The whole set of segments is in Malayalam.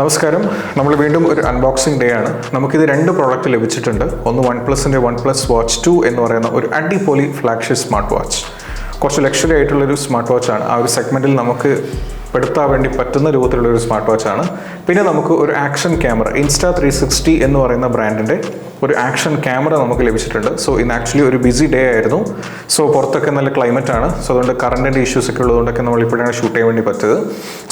നമസ്കാരം. നമ്മൾ വീണ്ടും ഒരു അൺബോക്സിംഗ് ഡേ ആണ്. നമുക്കിത് രണ്ട് പ്രോഡക്റ്റ് ലഭിച്ചിട്ടുണ്ട്. ഒന്ന് വൺ പ്ലസിന്റെ വൺ പ്ലസ് വാച്ച് ടു എന്ന് പറയുന്ന ഒരു അടിപൊളി ഫ്ലാഗ്ഷിപ്പ് സ്മാർട്ട് വാച്ച് കുറച്ച് ലക്ഷറി ആയിട്ടുള്ളൊരു സ്മാർട്ട് വാച്ചാണ് ആ ഒരു സെഗ്മെന്റിൽ നമുക്ക് പെടുത്താൻ വേണ്ടി പറ്റുന്ന രൂപത്തിലുള്ള ഒരു സ്മാർട്ട് വാച്ചാണ് പിന്നെ നമുക്ക് ഒരു action camera Insta three sixty എന്ന് പറയുന്ന ബ്രാൻഡിന്റെ ഒരു ആക്ഷൻ ക്യാമറ നമുക്ക് ലഭിച്ചിട്ടുണ്ട്. സോ ഇന്ന് ആക്ച്വലി ഒരു ബിസി ഡേ ആയിരുന്നു. സോ പുറത്തൊക്കെ നല്ല ക്ലൈമറ്റ് ആണ്. സോ അതുകൊണ്ട് കറണ്ടിന്റെ ഇഷ്യൂസ് ഒക്കെ ഉള്ളതുകൊണ്ടൊക്കെ നമ്മൾ ഇപ്പോഴാണ് ഷൂട്ട് ചെയ്യാൻ വേണ്ടി പറ്റത്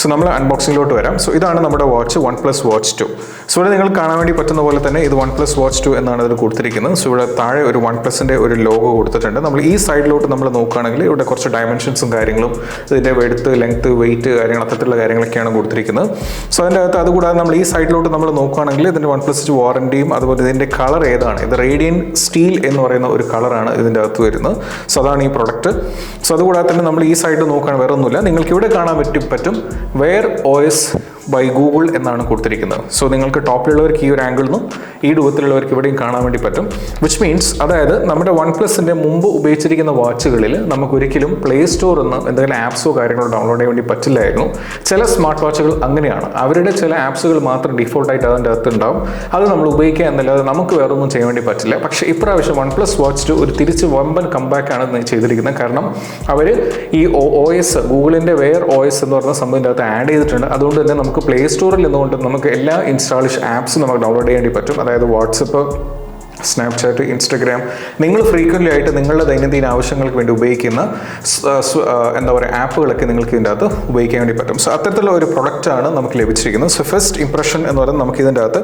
സോ നമ്മൾ അൺബോക്സിങ്ങിലോട്ട് വരാം. സോ ഇതാണ് നമ്മുടെ watch OnePlus watch two so ഇവിടെ നിങ്ങൾ കാണാൻ വേണ്ടി പറ്റുന്ന പോലെ തന്നെ ഇത് വൺ പ്ലസ് വാച്ച് ടു എന്നാണ് ഇതിൽ കൊടുത്തിരിക്കുന്നത്. സോ ഇവിടെ താഴെ ഒരു വൺ പ്ലസിന്റെ ഒരു ലോഗോ കൊടുത്തിട്ടുണ്ട്. നമ്മൾ ഈ സൈഡിലോട്ട് നമ്മൾ നോക്കുകയാണെങ്കിൽ ഇവിടെ കുറച്ച് ഡയമെൻഷൻസും കാര്യങ്ങളും ഇതിന്റെ വെടുത്ത് ലെങ്ത്ത് വെയിറ്റ് കാര്യങ്ങൾ അത്തരത്തിലുള്ള കാര്യങ്ങളൊക്കെയാണ് കൊടുത്തിരിക്കുന്നത്. സോ അതിന്റെ അകത്ത് അതുകൂടാതെ നമ്മൾ ഈ സൈഡിലോട്ട് നമ്മൾ നോക്കുകയാണെങ്കിൽ ഇതിന്റെ വൺ പ്ലസ് വാറന്റിയും അതുപോലെ ഇതിന്റെ കളർ ഏതാണ്? ഇത് റേഡിയൻ സ്റ്റീൽ എന്ന് പറയുന്ന ഒരു കളറാണ് ഇതിന്റെ അകത്ത് വരുന്നത്. സോ അതാണ് ഈ പ്രൊഡക്റ്റ് സോ അതുകൂടാതെ തന്നെ നമ്മൾ ഈ സൈഡ് നോക്കുകയാണ് വേറെ ഒന്നുമില്ല നിങ്ങൾക്ക് ഇവിടെ കാണാൻ പറ്റും പറ്റും. വെയർ എസ് ബൈ ഗൂഗിൾ എന്നാണ് കൊടുത്തിരിക്കുന്നത്. സോ നിങ്ങൾക്ക് ടോപ്പിലുള്ളവർക്ക് ഈ ഒരു ആംഗിളിൽ നിന്നും ഈ രൂപത്തിലുള്ളവർക്ക് ഇവിടെയും കാണാൻ വേണ്ടി പറ്റും. വിച്ച് മീൻസ് അതായത് നമ്മുടെ വൺ പ്ലസിന്റെ മുമ്പ് ഉപയോഗിച്ചിരിക്കുന്ന വാച്ചുകളിൽ നമുക്ക് ഒരിക്കലും പ്ലേ സ്റ്റോറിൽ നിന്ന് എന്തെങ്കിലും ആപ്സോ കാര്യങ്ങളോ ഡൗൺലോഡ് ചെയ്യാൻ വേണ്ടി പറ്റില്ലായിരുന്നു. ചില സ്മാർട്ട് വാച്ചുകൾ അങ്ങനെയാണ്. അവരുടെ ചില ആപ്സുകൾ മാത്രം ഡിഫോൾട്ടായിട്ട് അതിന്റെ അകത്ത് ഉണ്ടാവും. അത് നമ്മൾ ഉപയോഗിക്കുക എന്നല്ലാതെ നമുക്ക് വേറെ ഒന്നും ചെയ്യാൻ വേണ്ടി പറ്റില്ല. പക്ഷേ ഇപ്രാവശ്യം വൺ പ്ലസ് വാച്ച് ടു ഒരു തിരിച്ച് വമ്പൻ കമ്പാക്ക് ആണ് ഇത് ചെയ്തിരിക്കുന്നത്. കാരണം അവർ ഈ ഒ എസ് ഗൂഗിളിന്റെ വെയർ ഒ എസ് എന്ന് പറയുന്ന സംഭവത്തിന്റെ അകത്ത് ആഡ് ചെയ്തിട്ടുണ്ട്. അതുകൊണ്ട് തന്നെ നമുക്ക് പ്ലേ സ്റ്റോറിൽ നിന്നുകൊണ്ട് നമുക്ക് എല്ലാ ഇൻസ്റ്റാളിഷ് ആപ്സും നമുക്ക് ഡൗൺലോഡ് ചെയ്യേണ്ടി പറ്റും. അതായത് വാട്സപ്പ് സ്നാപ്ചാറ്റ് ഇൻസ്റ്റഗ്രാം നിങ്ങൾ ഫ്രീക്വന്റ് ആയിട്ട് നിങ്ങളുടെ ദൈനംദിന ആവശ്യങ്ങൾക്ക് വേണ്ടി ഉപയോഗിക്കുന്ന എന്താ പറയുക ആപ്പുകളൊക്കെ നിങ്ങൾക്ക് ഇതിന്റെ അകത്ത് ഉപയോഗിക്കാൻ വേണ്ടി പറ്റും. സോ അത്തരത്തിലുള്ള ഒരു പ്രൊഡക്റ്റാണ് നമുക്ക് ലഭിച്ചിരിക്കുന്നത്. സോ ഫസ്റ്റ് ഇംപ്രഷൻ എന്ന് പറയുന്നത് നമുക്ക് ഇതിന്റെ അകത്ത്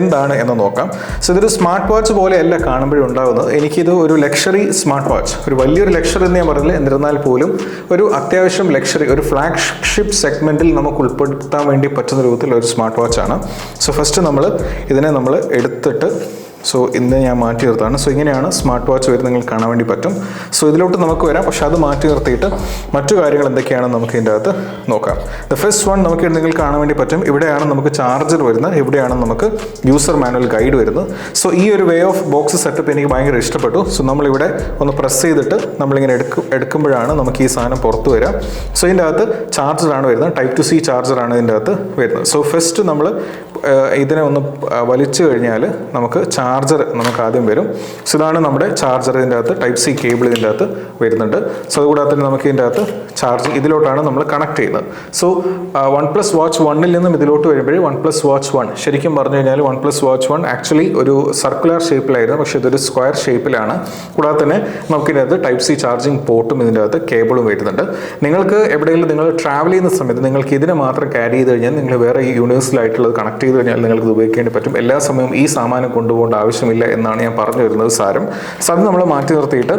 എന്താണ് എന്ന് നോക്കാം. സോ ഇതൊരു സ്മാർട്ട് വാച്ച് പോലെയല്ല കാണുമ്പോഴും ഉണ്ടാകുന്നത് എനിക്കിത് ഒരു ലക്ഷറി സ്മാർട്ട് വാച്ച് ഒരു വലിയൊരു ലക്ഷറി എന്ന് ഞാൻ പറഞ്ഞില്ല. എന്നിരുന്നാൽ പോലും ഒരു അത്യാവശ്യം ലക്ഷറി ഒരു ഫ്ലാഗ്ഷിപ്പ് സെഗ്മെന്റിൽ നമുക്ക് ഉൾപ്പെടുത്താൻ വേണ്ടി പറ്റുന്ന രൂപത്തിലുള്ള ഒരു സ്മാർട്ട് വാച്ചാണ് സോ ഫസ്റ്റ് നമ്മൾ ഇതിനെ നമ്മൾ എടുത്തിട്ട് സോ ഇന്ന് ഞാൻ മാറ്റി നിർത്താണ് സോ ഇങ്ങനെയാണ് സ്മാർട്ട് വാച്ച് വരുന്നത് നിങ്ങൾക്ക് കാണാൻ വേണ്ടി പറ്റും. സോ ഇതിലോട്ട് നമുക്ക് വരാം. പക്ഷേ അത് മാറ്റി നിർത്തിയിട്ട് മറ്റു കാര്യങ്ങൾ എന്തൊക്കെയാണെന്ന് നമുക്ക് ഇതിന്റെ അകത്ത് നോക്കാം. ദ ഫസ്റ്റ് വൺ നമുക്ക് നിങ്ങൾക്ക് കാണാൻ വേണ്ടി പറ്റും. ഇവിടെയാണ് നമുക്ക് ചാർജർ വരുന്നത്. ഇവിടെയാണ് നമുക്ക് യൂസർ മാനുവൽ ഗൈഡ് വരുന്നത്. സോ ഈ ഒരു വേ ഓഫ് ബോക്സ് സെറ്റപ്പ് എനിക്ക് ഭയങ്കര ഇഷ്ടപ്പെട്ടു. സോ നമ്മളിവിടെ ഒന്ന് പ്രസ് ചെയ്തിട്ട് നമ്മളിങ്ങനെ എടുക്കും എടുക്കുമ്പോഴാണ് നമുക്ക് ഈ സാധനം പുറത്ത് വരിക. സോ ഇതിന്റെ അകത്ത് ചാർജറാണ് വരുന്നത്. ടൈപ്പ് ടു സി ചാർജറാണ് ഇതിന്റെ അകത്ത് വരുന്നത്. സോ ഫസ്റ്റ് നമ്മൾ ഇതിനെ ഒന്ന് വലിച്ചു കഴിഞ്ഞാൽ നമുക്ക് ചാർജർ നമുക്ക് ആദ്യം വരും. സോ ഇതാണ് നമ്മുടെ ചാർജർ ഇതിന്റെ അകത്ത് ടൈപ്പ് സി കേബിൾ ഇതിന്റെ അകത്ത് വരുന്നുണ്ട്. സോ അതുകൂടാതെ തന്നെ നമുക്ക് ഇതിന്റെ അകത്ത് ചാർജ് ഇതിലോട്ടാണ് നമ്മൾ കണക്ട് ചെയ്യുന്നത്. സോ വൺ പ്ലസ് വാച്ച് വണ്ണിൽ നിന്നും ഇതിലോട്ട് വരുമ്പോഴേ വൺ പ്ലസ് വാച്ച് വൺ ശരിക്കും പറഞ്ഞു കഴിഞ്ഞാൽ one plus watch one actually ഒരു സർക്കുലർ ഷേപ്പിലായിരുന്നു പക്ഷേ ഇതൊരു സ്ക്വയർ ഷേപ്പിലാണ്. കൂടാതെ തന്നെ നമുക്ക് ഇതിനകത്ത് ടൈപ്പ് സി ചാർജിങ് പോർട്ടും ഇതിന്റെ അകത്ത് കേബിളും വരുന്നുണ്ട്. നിങ്ങൾക്ക് എവിടെയെങ്കിലും നിങ്ങൾ ട്രാവൽ ചെയ്യുന്ന സമയത്ത് നിങ്ങൾക്ക് ഇതിനെ മാത്രം ക്യാരി ചെയ്ത് കഴിഞ്ഞാൽ നിങ്ങൾ വേറെ യൂണിവേഴ്സലായിട്ടുള്ളത് കണക്ട് ചെയ്ത് കഴിഞ്ഞാൽ നിങ്ങൾക്ക് ഉപയോഗിക്കേണ്ടി പറ്റും. എല്ലാ സമയവും ഈ സാമാനം കൊണ്ടുപോകേണ്ട ആവശ്യമില്ല എന്നാണ് ഞാൻ പറഞ്ഞു വരുന്നത് സാരം. സോ അത് നമ്മൾ മാറ്റി നിർത്തിയിട്ട്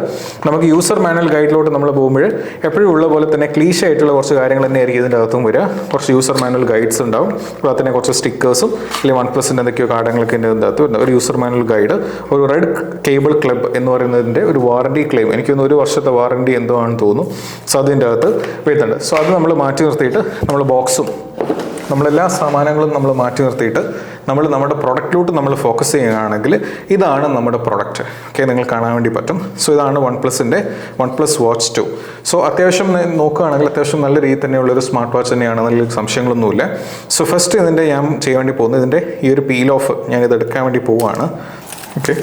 നമുക്ക് യൂസർ മാനുവൽ ഗൈഡിലോട്ട് നമ്മൾ പോകുമ്പോൾ എപ്പോഴും ഉള്ള പോലെ തന്നെ ക്ലീഷ ആയിട്ടുള്ള കുറച്ച് കാര്യങ്ങൾ തന്നെ ആയിരിക്കും ഇതിന്റെ അകത്തും വരിക. കുറച്ച് യൂസർ മാനുവൽ ഗൈഡ്സ് ഉണ്ടാവും. അതുപോലെ തന്നെ കുറച്ച് സ്റ്റിക്കേഴ്സും അല്ലെങ്കിൽ വൺ പ്ലസിന്റെ എന്തൊക്കെയോ കാര്യങ്ങളൊക്കെ ഇതിന്റെ അകത്ത് വരുന്നത് ഒരു യൂസർ മാനുവൽ ഗൈഡ് ഒരു റെഡ് കേബിൾ ക്ലബ് എന്ന് പറയുന്നതിന്റെ ഒരു വാറണ്ടി ക്ലെയിം എനിക്കൊന്ന് ഒരു വർഷത്തെ വാറണ്ടി എന്തോ ആണെന്ന് തോന്നുന്നു. സോ അതിന്റെ അകത്ത് വരുന്നുണ്ട്. സോ അത് നമ്മൾ മാറ്റി നിർത്തിയിട്ട് നമ്മൾ ബോക്സും നമ്മളെല്ലാ സാമാനങ്ങളും നമ്മൾ മാറ്റി നിർത്തിയിട്ട് നമ്മൾ നമ്മുടെ പ്രൊഡക്റ്റിലോട്ട് നമ്മൾ ഫോക്കസ് ചെയ്യുകയാണെങ്കിൽ ഇതാണ് നമ്മുടെ പ്രൊഡക്റ്റ് ഓക്കെ നിങ്ങൾ കാണാൻ വേണ്ടി പറ്റും. സോ ഇതാണ് വൺ പ്ലസിന്റെ one plus watch two so അത്യാവശ്യം നോക്കുകയാണെങ്കിൽ അത്യാവശ്യം നല്ല രീതിയിൽ തന്നെയുള്ളൊരു സ്മാർട്ട് വാച്ച് തന്നെയാണ്. നല്ല സംശയങ്ങളൊന്നുമില്ല. സോ ഫസ്റ്റ് ഇതിന്റെ ഞാൻ ചെയ്യാൻ വേണ്ടി പോകുന്നത് ഇതിന്റെ ഈ ഒരു പീൽ ഓഫ് ഞാൻ ഇത് എടുക്കാൻ വേണ്ടി പോവുകയാണ്. ഓക്കെ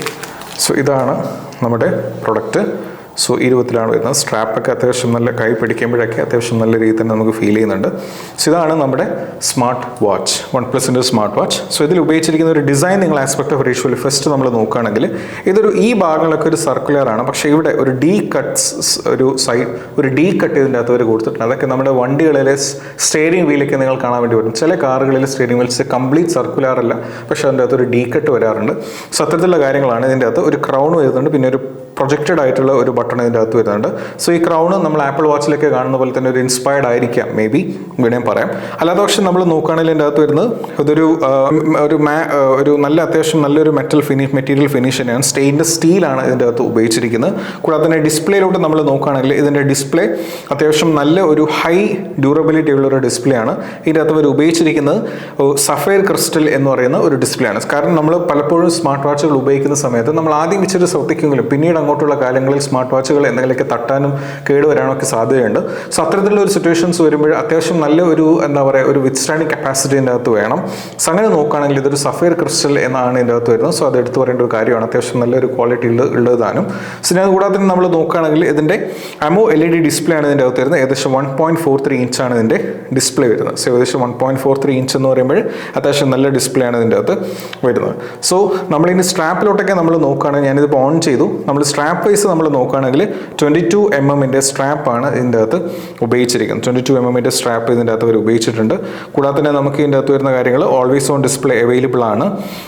സോ ഇതാണ് നമ്മുടെ പ്രൊഡക്റ്റ് സോ ഈ രൂപത്തിലാണ് വരുന്നത്. സ്ട്രാപ്പൊക്കെ അത്യാവശ്യം നല്ല കൈ പിടിക്കുമ്പോഴൊക്കെ അത്യാവശ്യം നല്ല രീതിയിൽ തന്നെ നമുക്ക് ഫീൽ ചെയ്യുന്നുണ്ട്. സോ ഇതാണ് നമ്മുടെ സ്മാർട്ട് വാച്ച്. വൺ പ്ലസിന്റെ സ്മാർട്ട് വാച്ച്. സോ ഇതിൽ ഉപയോഗിച്ചിരിക്കുന്ന ഒരു ഡിസൈൻ നിങ്ങൾ ആസ്പെക്ട് ഓഫ് റേഷ്യോയിൽ ഫസ്റ്റ് നമ്മൾ നോക്കുകയാണെങ്കിൽ ഇതൊരു ഈ ഭാഗങ്ങളൊക്കെ ഒരു സർക്കുലർ ആണ്. പക്ഷേ ഇവിടെ ഒരു ഡി കട്ട്സ് ഒരു സൈഡ് ഒരു ഡി കട്ട് ഇതിന്റെ അകത്ത് അവർ കൊടുത്തിട്ടുണ്ട്. അതൊക്കെ നമ്മുടെ വണ്ടികളിലെ സ്റ്റേറിംഗ് വീലൊക്കെ നിങ്ങൾ കാണാൻ വേണ്ടി വരും ചില കാറുകളിലെ സ്റ്റേറിംഗ് വീൽസ് കംപ്ലീറ്റ് സർക്കുലർ അല്ല. പക്ഷേ അതിന്റെ അകത്ത് ഒരു ഡി കട്ട് വരാറുണ്ട്. സോ അത്തരത്തിലുള്ള കാര്യങ്ങളാണ് ഇതിന്റെ അകത്ത് ഒരു ക്രൗൺ വരുന്നുണ്ട്. പിന്നെ ഒരു പ്രൊജക്റ്റഡ് ആയിട്ടുള്ള ഒരു ബട്ടൺ ഇതിന്റെ അകത്ത് വരുന്നുണ്ട്. സോ ഈ ക്രൗൺ നമ്മൾ ആപ്പിൾ വാച്ചിലൊക്കെ കാണുന്ന പോലെ തന്നെ ഒരു ഇൻസ്പയർഡ് ആയിരിക്കാം മേ ബി വീണേം പറയാം. അല്ലാതെ പക്ഷെ നമ്മൾ നോക്കുകയാണെങ്കിൽ ഇതിന്റെ അകത്ത് വരുന്നത് ഇതൊരു ഒരു മാ ഒരു നല്ല അത്യാവശ്യം നല്ലൊരു മെറ്റൽ ഫിനിഷ് മെറ്റീരിയൽ ഫിനിഷ് തന്നെയാണ്. സ്റ്റെയിൻലെസ് സ്റ്റീലാണ് ഇതിന്റെ അകത്ത് ഉപയോഗിച്ചിരിക്കുന്നത്. കൂടാതെ തന്നെ ഡിസ്പ്ലേയിലോട്ട് നമ്മൾ നോക്കുകയാണെങ്കിൽ ഇതിന്റെ ഡിസ്പ്ലേ അത്യാവശ്യം നല്ല ഒരു ഹൈ ഡ്യൂറബിലിറ്റി ഉള്ള ഒരു ഡിസ്പ്ലേ ആണ്. ഇതിന്റെ അകത്ത് അവർ ഉപയോഗിച്ചിരിക്കുന്നത് സഫയർ ക്രിസ്റ്റൽ എന്ന് പറയുന്ന ഒരു ഡിസ്പ്ലേ ആണ്. കാരണം നമ്മൾ പലപ്പോഴും സ്മാർട്ട് വാച്ചുകൾ ഉപയോഗിക്കുന്ന സമയത്ത് നമ്മൾ ആദ്യം വെച്ചിട്ട് ശ്രദ്ധിക്കുമെങ്കിലും പിന്നീട് അങ്ങോട്ടുള്ള കാലങ്ങളിൽ സ്മാർട്ട് വാച്ചുകൾ എന്തെങ്കിലുമൊക്കെ തട്ടാനും കേടുവരാനും ഒക്കെ സാധ്യതയുണ്ട്. സോ അത്തരത്തിലുള്ള ഒരു സിറ്റുവേഷൻസ് വരുമ്പോൾ അത്യാവശ്യം നല്ല ഒരു എന്താ പറയുക ഒരു വിത്ത്സ്റ്റാൻഡിങ് കപ്പാസിറ്റി ഇതിന്റെ അകത്ത് വേണം. സോ അങ്ങനെ നോക്കുകയാണെങ്കിൽ ഇതൊരു സഫയർ ക്രിസ്റ്റൽ എന്നാണ് ഇതിന്റെ അകത്ത് വരുന്നത്. സോ അത് എടുത്തു പറയേണ്ട ഒരു കാര്യമാണ്. അത്യാവശ്യം നല്ലൊരു ക്വാളിറ്റി ഉള്ള ഉള്ളതാനും. സോ ഞാൻ കൂടാതെ തന്നെ നമ്മൾ നോക്കുകയാണെങ്കിൽ ഇതിന്റെ AMOLED display ആണ് ഇതിന്റെ അകത്ത് വരുന്നത്. ഏകദേശം വൺ പോയിന്റ് ഫോർ ത്രീ ഇഞ്ചാണ് ഇതിന്റെ ഡിസ്പ്ലേ വരുന്നത്. സോ ഏകദേശം one point four three inch എന്ന് പറയുമ്പോൾ അത്യാവശ്യം നല്ല ഡിസ്പ്ലേ ആണ് ഇതിന്റെ അകത്ത് വരുന്നത്. സോ നമ്മളിനി സ്ട്രാപ്പിലോട്ടൊക്കെ നമ്മൾ നോക്കുകയാണെങ്കിൽ ഞാനിതിപ്പോൾ ഓൺ ചെയ്തു. നമ്മൾ സ്ട്രാപ്പ് വൈസ് നമ്മൾ നോക്കുകയാണെങ്കിൽ ട്വന്റി ടു എം എമ്മിന്റെ സ്ട്രാപ്പാണ് ഇതിന്റെ അകത്ത് ഉപയോഗിച്ചിരിക്കുന്നത്. ട്വന്റി ടു എം എമ്മിന്റെ സ്ട്രാപ്പ് ഇതിന്റെ അകത്ത് അവർ ഉപയോഗിച്ചിട്ടുണ്ട്. കൂടാതെ തന്നെ നമുക്ക് ഇതിന്റെ അകത്ത് വരുന്ന കാര്യങ്ങൾ ഓൾവേസ് ഓൺ ഡിസ്പ്ലേ അവൈലബിൾ ആണ്.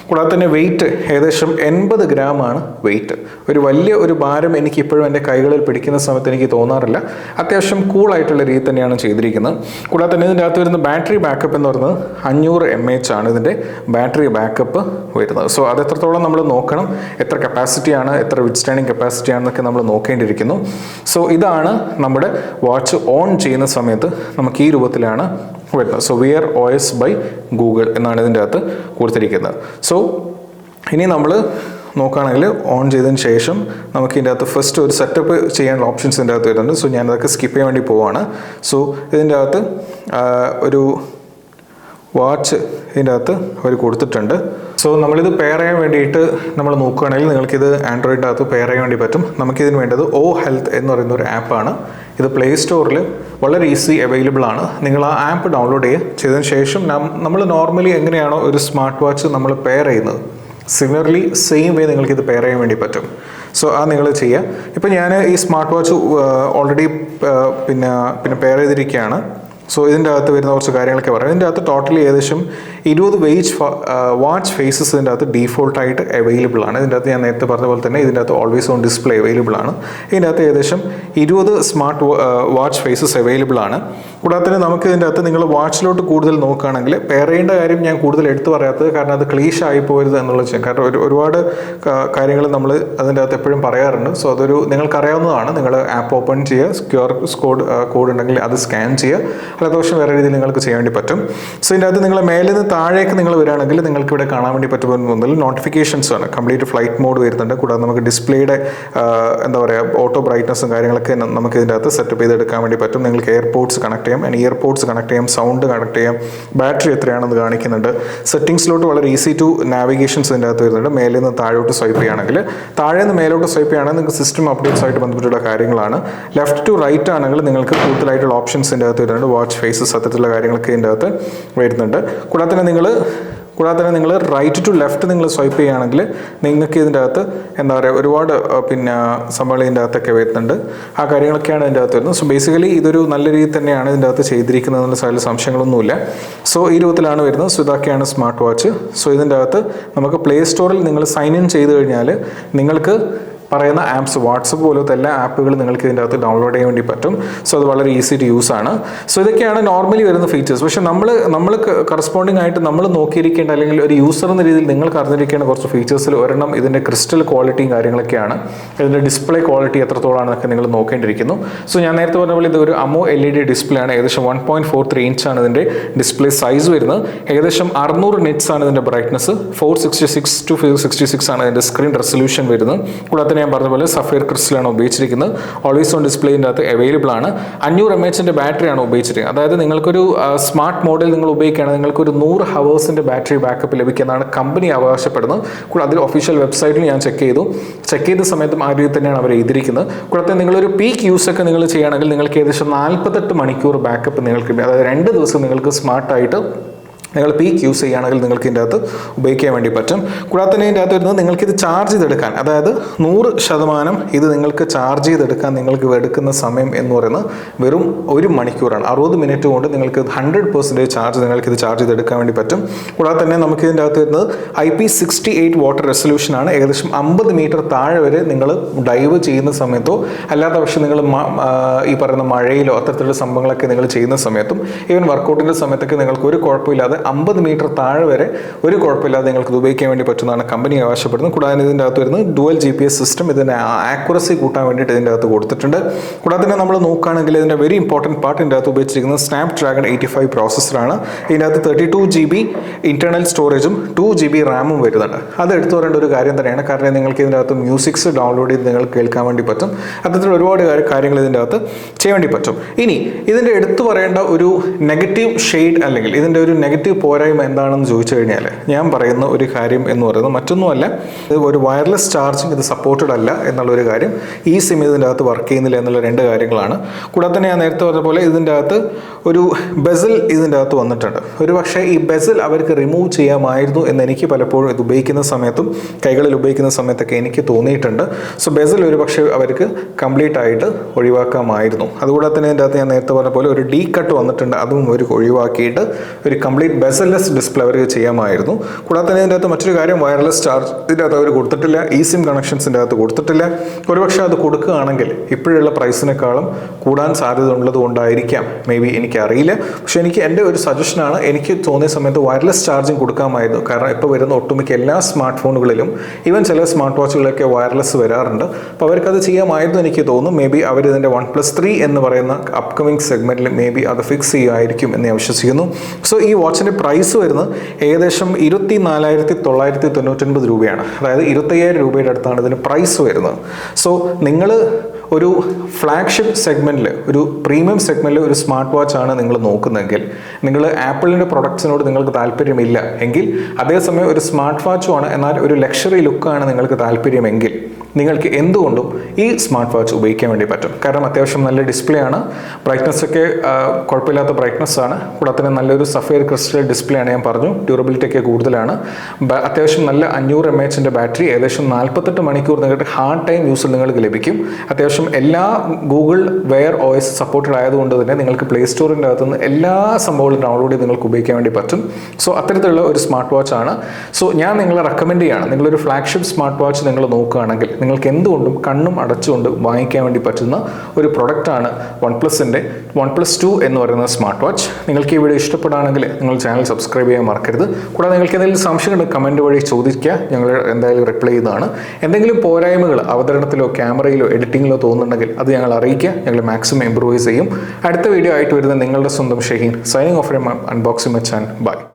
കൂടാതെ തന്നെ വെയിറ്റ് ഏകദേശം എൺപത് ഗ്രാം ആണ് വെയിറ്റ് ഒരു വലിയ ഒരു ഭാരം എനിക്ക് ഇപ്പോഴും എന്റെ കൈകളിൽ പിടിക്കുന്ന സമയത്ത് എനിക്ക് തോന്നാറില്ല. അത്യാവശ്യം കൂളായിട്ടുള്ള രീതി തന്നെയാണ് ചെയ്തിരിക്കുന്നത്. കൂടാതെ തന്നെ ഇതിന്റെ അകത്ത് വരുന്ന ബാറ്ററി ബാക്കപ്പ് എന്ന് പറയുന്നത് അഞ്ഞൂറ് എം എച്ച് ആണ് ഇതിന്റെ ബാറ്ററി ബാക്കപ്പ് വരുന്നത്. സോ അത് എത്രത്തോളം നമ്മൾ നോക്കണം എത്ര കപ്പാസിറ്റിയാണ് എത്ര വിത്ത്സ്റ്റാൻഡിങ് കപ്പാസിറ്റി ആണെന്നൊക്കെ നമ്മൾ നോക്കേണ്ടിയിരിക്കുന്നു. സോ ഇതാണ് നമ്മുടെ വാച്ച് ഓൺ ചെയ്യുന്ന സമയത്ത് നമുക്ക് ഈ രൂപത്തിലാണ് വരുന്നത്. So Wear O S by Google എന്നാണ് ഇതിന്റെ അകത്ത് കൊടുത്തിരിക്കുന്നത്. സോ ഇനി നമ്മൾ നോക്കുകയാണെങ്കിൽ ഓൺ ചെയ്തതിന് ശേഷം നമുക്ക് ഇതിന്റെ അകത്ത് ഫസ്റ്റ് ഒരു സെറ്റപ്പ് ചെയ്യാനുള്ള ഓപ്ഷൻസ് ഇതിന്റെ അകത്ത് വരുന്നുണ്ട്. സോ ഞാനതൊക്കെ സ്കിപ്പ് ചെയ്യാൻ വേണ്ടി പോവുകയാണ് സോ ഇതിന്റെ അകത്ത് ഒരു വാച്ച് ഇതിന്റെ അകത്ത് അവർ കൊടുത്തിട്ടുണ്ട്. സോ നമ്മളിത് പെയർ ചെയ്യാൻ വേണ്ടിയിട്ട് നമ്മൾ നോക്കുകയാണെങ്കിൽ നിങ്ങൾക്കിത് ആൻഡ്രോയിഡിന്റെ അകത്ത് പെയർ ചെയ്യാൻ വേണ്ടി പറ്റും. നമുക്കിതിന് വേണ്ടത് ഓ ഹെൽത്ത് എന്ന് പറയുന്ന ഒരു ആപ്പാണ് ഇത് പ്ലേ സ്റ്റോറിൽ വളരെ ഈസി അവൈലബിൾ ആണ്. നിങ്ങൾ ആ ആപ്പ് ഡൗൺലോഡ് ചെയ്യുക ചെയ്തതിന് ശേഷം നമ്മൾ നോർമലി എങ്ങനെയാണോ ഒരു സ്മാർട്ട് വാച്ച് നമ്മൾ പെയർ ചെയ്യുന്നത്. സിമിലർലി സെയിം വേ നിങ്ങൾക്കിത് പെയർ ചെയ്യാൻ വേണ്ടി പറ്റും. സോ അത് നിങ്ങൾ ചെയ്യുക. ഇപ്പം ഞാൻ ഈ സ്മാർട്ട് വാച്ച് ഓൾറെഡി പിന്നെ പിന്നെ പെയർ ചെയ്തിരിക്കുകയാണ്. സോ ഇതിന്റെ അകത്ത് വരുന്ന കുറച്ച് കാര്യങ്ങളൊക്കെ പറയാം. ഇതിന്റെ അകത്ത് ടോട്ടലി ഏകദേശം ഇരുപത് വെയ്ജ് വാച്ച് ഫേസസ് ഇതിന്റെ അകത്ത് ഡീഫോൾട്ടായിട്ട് അവൈലബിൾ ആണ്. ഇതിന്റെ അകത്ത് ഞാൻ നേരത്തെ പറഞ്ഞ പോലെ തന്നെ ഇതിന്റെ അകത്ത് ഓൾവേസ് ഓൺ ഡിസ്പ്ലേ അവൈലബിൾ ആണ്. ഇതിന്റെ അകത്ത് ഏകദേശം ഇരുപത് സ്മാർട്ട് വാച്ച് ഫേസസ് അവൈലബിൾ ആണ്. കൂടാതെ തന്നെ നമുക്ക് ഇതിന്റെ അകത്ത് നിങ്ങൾ വാച്ചിലോട്ട് കൂടുതൽ നോക്കുകയാണെങ്കിൽ പെയർ കാര്യം ഞാൻ കൂടുതൽ എടുത്തു പറയാത്തത് കാരണം അത് ക്ലീഷ് ആയി പോരുത് ചെയ്യാം കാരണം ഒരു ഒരുപാട് കാര്യങ്ങൾ നമ്മൾ അതിന്റെ അകത്ത് എപ്പോഴും പറയാറുണ്ട്. സോ അതൊരു നിങ്ങൾക്കറിയാവുന്നതാണ്. നിങ്ങൾ ആപ്പ് ഓപ്പൺ ചെയ്യുക സ്ക്യർ സ്കോഡ് കോഡ് ഉണ്ടെങ്കിൽ അത് സ്കാൻ ചെയ്യുക. അല്ലാത്ത പക്ഷം വേറെ രീതിയിൽ നിങ്ങൾക്ക് ചെയ്യാൻ വേണ്ടി പറ്റും. സോ ഇതിന്റെ അകത്ത് നിങ്ങൾ മേലിൽ നിന്ന് താഴേക്ക് നിങ്ങൾ വരികയാണെങ്കിൽ നിങ്ങൾക്ക് ഇവിടെ കാണാൻ വേണ്ടി പറ്റുമെന്നുണ്ടെങ്കിൽ നോട്ടിഫിക്കേഷൻസ് ആണ്. കംപ്ലീറ്റ് ഫ്ലൈറ്റ് മോഡ് വരുന്നുണ്ട്. കൂടാതെ നമുക്ക് ഡിസ്പ്ലേയുടെ എന്താ പറയുക ഓട്ടോ ബ്രൈറ്റ്നസ്സും കാര്യങ്ങളൊക്കെ നമുക്ക് ഇതിന്റെ അകത്ത് സെറ്റപ്പ് ചെയ്തെടുക്കാൻ വേണ്ടി പറ്റും. നിങ്ങൾക്ക് airports connect and earpods connect ചെയ്യാം സൗണ്ട് കണക്ട് ചെയ്യാം. ബാറ്ററി എത്രയാണെന്ന് കാണിക്കുന്നുണ്ട്. സെറ്റിംഗ്സിലോട്ട് വളരെ ഈസി ടു നാവിഗേഷൻസ് ഇതിന്റെ അകത്ത് വരുന്നുണ്ട്. മേലിൽ നിന്ന് താഴോട്ട് സ്വൈപ്പ് ചെയ്യുകയാണെങ്കിൽ. താഴെ നിന്ന് മേലോട്ട് സ്വൈപ്പ് ചെയ്യുകയാണെങ്കിൽ നിങ്ങൾക്ക് സിസ്റ്റം അപ്ഡേറ്റ്സ് ആയിട്ട് ബന്ധപ്പെട്ടുള്ള കാര്യങ്ങളാണ്. ലെഫ്റ്റ് ടു റൈറ്റ് ആണെങ്കിൽ നിങ്ങൾക്ക് കൂടുതലായിട്ടുള്ള ഓപ്ഷൻസ് ഇതിന്റെ അകത്ത് വരുന്നുണ്ട്. വാച്ച് ഫേസസ് അത്തരത്തിലുള്ള കാര്യങ്ങളൊക്കെ ഇതിന്റെ അകത്ത് വരുന്നുണ്ട്. കൂടാതെ തന്നെ നിങ്ങൾ കൂടാതെ തന്നെ നിങ്ങൾ റൈറ്റ് ടു ലെഫ്റ്റ് നിങ്ങൾ സ്വൈപ്പ് ചെയ്യുകയാണെങ്കിൽ നിങ്ങൾക്ക് ഇതിന്റെ അകത്ത് എന്താ പറയുക ഒരുപാട് പിന്നെ സംഭവങ്ങൾ ഇതിന്റെ അകത്തൊക്കെ വരുന്നുണ്ട്. ആ കാര്യങ്ങളൊക്കെയാണ് ഇതിന്റെ അകത്ത് വരുന്നത്. സോ ബേസിക്കലി ഇതൊരു നല്ല രീതിയിൽ തന്നെയാണ് ഇതിന്റെ അകത്ത് ചെയ്തിരിക്കുന്നത് എന്നുള്ള സൈഡിൽ സംശയങ്ങളൊന്നുമില്ല. സോ ഈ രൂപത്തിലാണ് വരുന്നത്. സോ ഇതൊക്കെയാണ് സ്മാർട്ട് വാച്ച് സോ ഇതിന്റെ അകത്ത് നമുക്ക് പ്ലേ സ്റ്റോറിൽ നിങ്ങൾ സൈൻ ഇൻ ചെയ്ത് കഴിഞ്ഞാൽ നിങ്ങൾക്ക് പറയുന്ന ആപ്സ് വാട്സപ്പ് പോലത്തെ എല്ലാ ആപ്പുകളും നിങ്ങൾക്ക് ഇതിന്റെ അകത്ത് ഡൗൺലോഡ് ചെയ്യാൻ വേണ്ടി പറ്റും. സോ അത് വളരെ ഈസി ടു യൂസ് ആണ്. സോ ഇതൊക്കെയാണ് നോർമലി വരുന്ന ഫീച്ചേഴ്സ് പക്ഷേ നമ്മൾ നമ്മൾ കറസ്പോണ്ടിങ് ആയിട്ട് നമ്മൾ നോക്കിയിരിക്കേണ്ട അല്ലെങ്കിൽ ഒരു യൂസർ എന്ന രീതിയിൽ നിങ്ങൾക്ക് അറിഞ്ഞിരിക്കേണ്ട കുറച്ച് ഫീച്ചേഴ്സിൽ ഒരെണ്ണം ഇതിന്റെ ക്രിസ്റ്റൽ ക്വാളിറ്റിയും കാര്യങ്ങളൊക്കെയാണ്. ഇതിന്റെ ഡിസ്പ്ലേ ക്വാളിറ്റി എത്രത്തോളാണെന്നൊക്കെ നിങ്ങൾ നോക്കേണ്ടിയിരിക്കുന്നു. സോ ഞാൻ നേരത്തെ പറഞ്ഞ പോലെ ഇത് ഒരു AMOLED display ആണ്. ഏകദേശം വൺ പോയിന്റ് ഫോർ ത്രീ ഇഞ്ചാണ് ഇതിന്റെ ഡിസ്പ്ലേ സൈസ് വരുന്നത്. ഏകദേശം അറുന്നൂറ് നിറ്റ്സ് ആണ് ഇതിന്റെ brightness four sixty six to sixty six ആണ് ഇതിന്റെ സ്ക്രീൻ റെസൊല്യൂഷൻ വരുന്നത്. കൂടാതെ തന്നെ ഞാൻ പറഞ്ഞ പോലെ സഫയർ ക്രിസ്റ്റലാണ് ഉപയോഗിച്ചിരിക്കുന്നത്. ഓൾവേസ് ഓൺ ഡിസ്പ്ലേന്റെ അകത്ത് അവൈലബിൾ ആണ്. അഞ്ഞൂറ് എം എച്ചിന്റെ ബാറ്ററിയാണ് ഉപയോഗിച്ചിരിക്കുന്നത്. അതായത് നിങ്ങൾക്കൊരു സ്മാർട്ട് മോഡൽ നിങ്ങൾ ഉപയോഗിക്കുകയാണെങ്കിൽ നിങ്ങൾക്കൊരു നൂറ് ഹവേഴ്സിന്റെ ബാറ്ററി ബാക്കപ്പ് ലഭിക്കുന്നതാണ് കമ്പനി അവകാശപ്പെടുന്നത്. കൂടാതെ അതിൽ ഒഫീഷ്യൽ വെബ്സൈറ്റിൽ ഞാൻ ചെക്ക് ചെയ്തു. ചെക്ക് ചെയ്ത സമയത്തും ആ രീതി തന്നെയാണ് അവർ എഴുതിയിരിക്കുന്നത്. കൂടാതെ നിങ്ങളൊരു പീക്ക് യൂസ് ഒക്കെ നിങ്ങൾ ചെയ്യുകയാണെങ്കിൽ നിങ്ങൾക്ക് ഏകദേശം നാൽപ്പത്തെട്ട് മണിക്കൂർ ബാക്കപ്പ് നിങ്ങൾക്ക്. അതായത് രണ്ട് ദിവസം നിങ്ങൾക്ക് സ്മാർട്ടായിട്ട് നിങ്ങൾ പീക്ക് യൂസ് ചെയ്യുകയാണെങ്കിൽ നിങ്ങൾക്ക് ഇതിന്റെ അകത്ത് ഉപയോഗിക്കാൻ വേണ്ടി പറ്റും. കൂടാതെ തന്നെ ഇതിന്റെ അകത്ത് വരുന്നത് നിങ്ങൾക്കിത് ചാർജ് ചെയ്തെടുക്കാൻ. അതായത് നൂറ് ശതമാനം ഇത് നിങ്ങൾക്ക് ചാർജ് ചെയ്തെടുക്കാൻ നിങ്ങൾക്ക് എടുക്കുന്ന സമയം എന്ന് പറയുന്നത് വെറും ഒരു മണിക്കൂറാണ്. അറുപത് മിനിറ്റ് കൊണ്ട് നിങ്ങൾക്ക് ഹൺഡ്രഡ് പെർസെന്റേജ് ചാർജ് നിങ്ങൾക്ക് ഇത് ചാർജ് ചെയ്തെടുക്കാൻ വേണ്ടി പറ്റും. കൂടാതെ തന്നെ നമുക്ക് ഇതിന്റെ അകത്ത് വരുന്നത് I P sixty eight water റെസൊല്യൂഷനാണ് ഏകദേശം അമ്പത് മീറ്റർ താഴെ വരെ നിങ്ങൾ ഡൈവ് ചെയ്യുന്ന സമയത്തോ അല്ലാത്ത പക്ഷേ നിങ്ങൾ ഈ പറയുന്ന മഴയിലോ അത്തരത്തിലുള്ള സംഭവങ്ങളൊക്കെ നിങ്ങൾ ചെയ്യുന്ന സമയത്തും ഈവൻ വർക്കൗട്ടിന്റെ സമയത്തൊക്കെ നിങ്ങൾക്ക് ഒരു കുഴപ്പമില്ലാതെ അമ്പത് മീറ്റർ താഴെ വരെ ഒരു കുഴപ്പമില്ലാതെ നിങ്ങൾക്ക് ഇത് ഉപയോഗിക്കാൻ വേണ്ടി പറ്റുന്നതാണ് കമ്പനി ആവശ്യപ്പെടുന്നത്. കൂടാതെ ഇതിന്റെ അകത്ത് വരുന്നത് dual G P S system ഇതിന്റെ ആക്യുറസി കൂട്ടാൻ വേണ്ടിയിട്ട് ഇതിന്റെ അകത്ത് കൊടുത്തിട്ടുണ്ട്. കൂടാതെ തന്നെ നമ്മൾ നോക്കുകയാണെങ്കിൽ ഇതിന്റെ വെരി ഇമ്പോർട്ടന്റ് പാർട്ട് ഇതിന്റെ അകത്ത് ഉപയോഗിച്ചിരിക്കുന്നത് സ്നാപ് ഡ്രാഗൺ എയ്റ്റി ഫൈവ് പ്രോസസ്സറാണ് ഇതിന്റെ അകത്ത് thirty two G B internal സ്റ്റോറേജും ടു ജി ബി റാമും വരുന്നുണ്ട്. അത് എടുത്തു പറയേണ്ട ഒരു കാര്യം തന്നെയാണ്. കാരണം നിങ്ങൾക്ക് ഇതിന്റെ അകത്ത് മ്യൂസിക്സ് ഡൗൺലോഡ് ചെയ്ത് നിങ്ങൾ കേൾക്കാൻ വേണ്ടി പറ്റും. അത്തരത്തിൽ ഒരുപാട് കാര്യങ്ങൾ ഇതിന്റെ അകത്ത് ചെയ്യാൻ വേണ്ടി പറ്റും. ഇനി ഇതിന്റെ എടുത്തു പറയേണ്ട ഒരു നെഗറ്റീവ് ഷെയ്ഡ് അല്ലെങ്കിൽ ഇതിന്റെ ഒരു നെഗറ്റീവ് പോരായ്മ എന്താണെന്ന് ചോദിച്ചു കഴിഞ്ഞാൽ ഞാൻ പറയുന്ന ഒരു കാര്യം എന്ന് പറയുന്നത് മറ്റൊന്നുമല്ല. ഇത് ഒരു വയർലെസ് ചാർജിങ് ഇത് സപ്പോർട്ടഡ് അല്ല എന്നുള്ളൊരു കാര്യം ഈ സിം ഇതിന്റെ അകത്ത് വർക്ക് ചെയ്യുന്നില്ല എന്നുള്ള രണ്ട് കാര്യങ്ങളാണ്. കൂടാതെ തന്നെ ഞാൻ നേരത്തെ പറഞ്ഞ പോലെ ഇതിന്റെ അകത്ത് ഒരു ബെസിൽ ഇതിന്റെ അകത്ത് വന്നിട്ടുണ്ട്. ഒരു പക്ഷേ ഈ ബെസിൽ അവർക്ക് റിമൂവ് ചെയ്യാമായിരുന്നു എന്ന് എനിക്ക് പലപ്പോഴും ഇത് ഉപയോഗിക്കുന്ന സമയത്തും കൈകളിൽ ഉപയോഗിക്കുന്ന സമയത്തൊക്കെ എനിക്ക് തോന്നിയിട്ടുണ്ട്. സോ ബെസിൽ ഒരു പക്ഷേ അവർക്ക് കംപ്ലീറ്റ് ആയിട്ട് ഒഴിവാക്കാമായിരുന്നു. അതുകൂടാതെ തന്നെ ഇതിന്റെ അകത്ത് ഞാൻ നേരത്തെ പറഞ്ഞ പോലെ ഒരു ഡീ കട്ട് വന്നിട്ടുണ്ട്. അതും ഒരു ഒഴിവാക്കിയിട്ട് ഒരു കംപ്ലീറ്റ് ബെസൽലെസ് ഡിസ്പ്ലേ അവർക്ക് ചെയ്യാമായിരുന്നു. കൂടാതെ തന്നെ ഇതിന്റെ അകത്ത് മറ്റൊരു കാര്യം വയർലെസ് ചാർജ് ഇതിന്റെ അകത്ത് അവർ കൊടുത്തിട്ടില്ല. ഈ സിം കണക്ഷൻസിന്റെ അകത്ത് കൊടുത്തിട്ടില്ല. ഒരുപക്ഷെ അത് കൊടുക്കുകയാണെങ്കിൽ ഇപ്പോഴുള്ള പ്രൈസിനേക്കാളും കൂടാൻ സാധ്യത ഉള്ളത് കൊണ്ടായിരിക്കാം. മേ ബി എനിക്കറിയില്ല. പക്ഷേ എനിക്ക് എന്റെ ഒരു സജഷനാണ് എനിക്ക് തോന്നിയ സമയത്ത് വയർലെസ് ചാർജിങ് കൊടുക്കാമായിരുന്നു. കാരണം ഇപ്പോൾ വരുന്ന ഒട്ടുമിക്ക എല്ലാ സ്മാർട്ട് ഫോണുകളിലും ഈവൻ ചില സ്മാർട്ട് വാച്ചുകളിലൊക്കെ വയർലെസ് വരാറുണ്ട്. അപ്പോൾ അവർക്കത് ചെയ്യാമായിരുന്നു എനിക്ക് തോന്നുന്നു. മേ ബി അവർ ഇതിന്റെ വൺ പ്ലസ് ത്രീ എന്ന് പറയുന്ന അപ്കമിങ് സെഗ്മെന്റിൽ മേ ബി അത് ഫിക്സ് ചെയ്യുമായിരിക്കും എന്ന് ഞാൻ വിശ്വസിക്കുന്നു. സോ ഈ വാച്ചിന്റെ പ്രൈസ് വരുന്നത് ഏകദേശം ഇരുപത്തി നാലായിരത്തി തൊള്ളായിരത്തി തൊണ്ണൂറ്റൊൻപത് രൂപയാണ്. അതായത് ഇരുപത്തയ്യായിരം രൂപയുടെ അടുത്താണ് ഇതിന് പ്രൈസ് വരുന്നത്. സോ നിങ്ങൾ ഒരു ഫ്ലാഗ്ഷിപ്പ് സെഗ്മെന്റിൽ ഒരു പ്രീമിയം സെഗ്മെന്റിൽ ഒരു സ്മാർട്ട് വാച്ച് ആണ് നിങ്ങൾ നോക്കുന്നതെങ്കിൽ നിങ്ങൾ ആപ്പിളിന്റെ പ്രൊഡക്ട്സിനോട് നിങ്ങൾക്ക് താല്പര്യമില്ല എങ്കിൽ അതേസമയം ഒരു സ്മാർട്ട് വാച്ചുമാണ് എന്നാൽ ഒരു ലക്ഷറി ലുക്കാണ് നിങ്ങൾക്ക് താല്പര്യമെങ്കിൽ നിങ്ങൾക്ക് എന്തുകൊണ്ടും ഈ സ്മാർട്ട് വാച്ച് ഉപയോഗിക്കാൻ വേണ്ടി പറ്റും. കാരണം അത്യാവശ്യം നല്ല ഡിസ്പ്ലേ ആണ് ബ്രൈറ്റ്നസ് ഒക്കെ കുഴപ്പമില്ലാത്ത ബ്രൈറ്റ്നസ് ആണ്. കൂടാതെ തന്നെ നല്ലൊരു സഫയർ ക്രിസ്റ്റൽ ഡിസ്പ്ലേ ആണ് ഞാൻ പറഞ്ഞു. ഡ്യൂറബിലിറ്റി ഒക്കെ കൂടുതലാണ്. അത്യാവശ്യം നല്ല അഞ്ഞൂറ് എം എച്ചിന്റെ ബാറ്ററി ഏകദേശം നാൽപ്പത്തെട്ട് മണിക്കൂർ നിങ്ങൾക്ക് ഹാർഡ് ടൈം യൂസിൽ നിങ്ങൾക്ക് ലഭിക്കും. അത്യാവശ്യം എല്ലാ ഗൂഗിൾ വെയർ ഒ സപ്പോർട്ടഡ് ആയതുകൊണ്ട് തന്നെ നിങ്ങൾക്ക് പ്ലേ സ്റ്റോറിന്റെ അകത്തുനിന്ന് എല്ലാ സംഭവങ്ങളും ഡൗൺലോഡ് ചെയ്ത് നിങ്ങൾക്ക് ഉപയോഗിക്കാൻ വേണ്ടി പറ്റും. സോ അത്തരത്തിലുള്ള ഒരു സ്മാർട്ട് വാച്ച് ആണ്. സോ ഞാൻ നിങ്ങളെ റെക്കമെൻഡ് ചെയ്യുകയാണ് നിങ്ങളൊരു ഫ്ലാഗ്ഷിപ്പ് സ്മാർട്ട് വാച്ച് നിങ്ങൾ നോക്കുകയാണെങ്കിൽ നിങ്ങൾക്ക് എന്തുകൊണ്ടും കണ്ണും അടച്ചുകൊണ്ട് വാങ്ങിക്കാൻ വേണ്ടി പറ്റുന്ന ഒരു പ്രൊഡക്റ്റാണ് വൺ പ്ലസിന്റെ വൺ പ്ലസ് ടു എന്ന് പറയുന്ന സ്മാർട്ട് വാച്ച്. നിങ്ങൾക്ക് ഈ വീഡിയോ ഇഷ്ടപ്പെടുകയാണെങ്കിൽ നിങ്ങൾ ചാനൽ സബ്സ്ക്രൈബ് ചെയ്യാൻ മറക്കരുത്. കൂടാതെ നിങ്ങൾക്ക് എന്തെങ്കിലും സംശയമുണ്ട് കമന്റ് വഴി ചോദിക്കുക. ഞങ്ങൾ എന്തായാലും റിപ്ലൈ ചെയ്യുന്നതാണ് എന്തെങ്കിലും പോരായ്മകൾ അവതരണത്തിലോ ക്യാമറയിലോ എഡിറ്റിങ്ങിലോ തോന്നുന്നുണ്ടെങ്കിൽ അത് ഞങ്ങൾ അറിയിക്കുക. ഞങ്ങൾ മാക്സിമം ഇമ്പ്രൂവൈസ് ചെയ്യും. അടുത്ത വീഡിയോ ആയിട്ട് വരുന്ന നിങ്ങളുടെ സ്വന്തം Shaheen. Signing off M unboxing Machan. By.